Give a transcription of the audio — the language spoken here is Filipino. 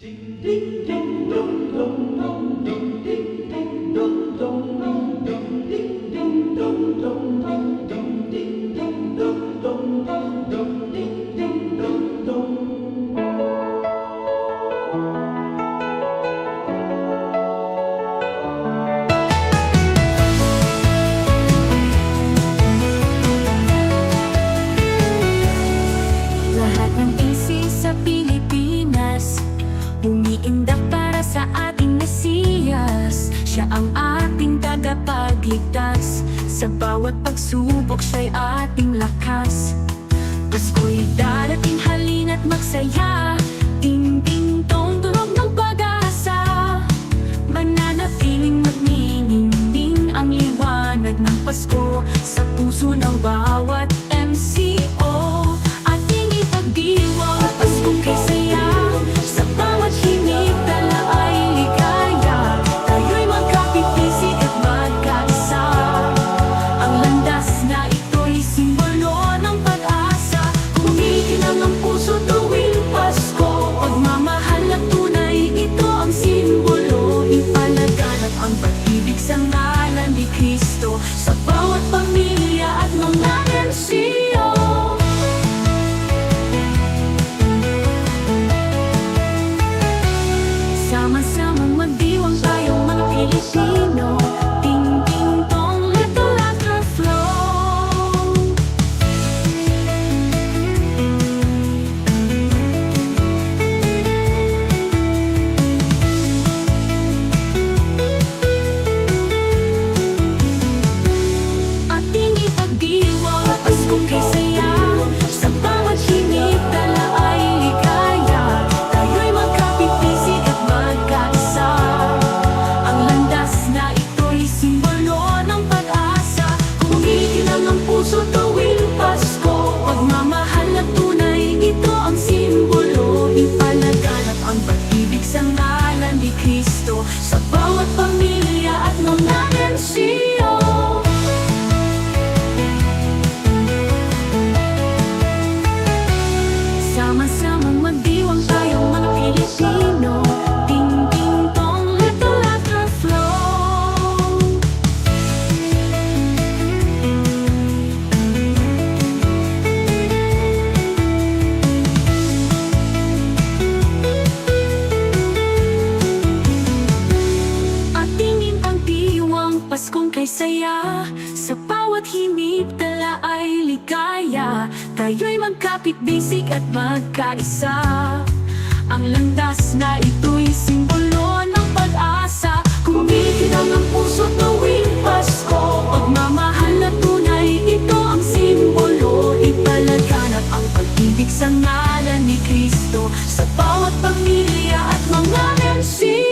Ding, ding, ding, dong, dong, dong, ding, ding. Sa bawat pagsubok siya'y ating lakas. Pasko'y darating halina't magsaya Paskong kay saya Sa bawat himig dala ay ligaya. Tayo'y magkapit bisig at magkaisa. Ang landas na ito'y simbolo ng pag-asa. Kumikinang ang puso tuwing Pasko. Pagmamahal na tunay, ito ang simbolo. Ipalaganap ang pag-ibig sa ngalan ni Kristo. Sa bawat pamilya at mga MC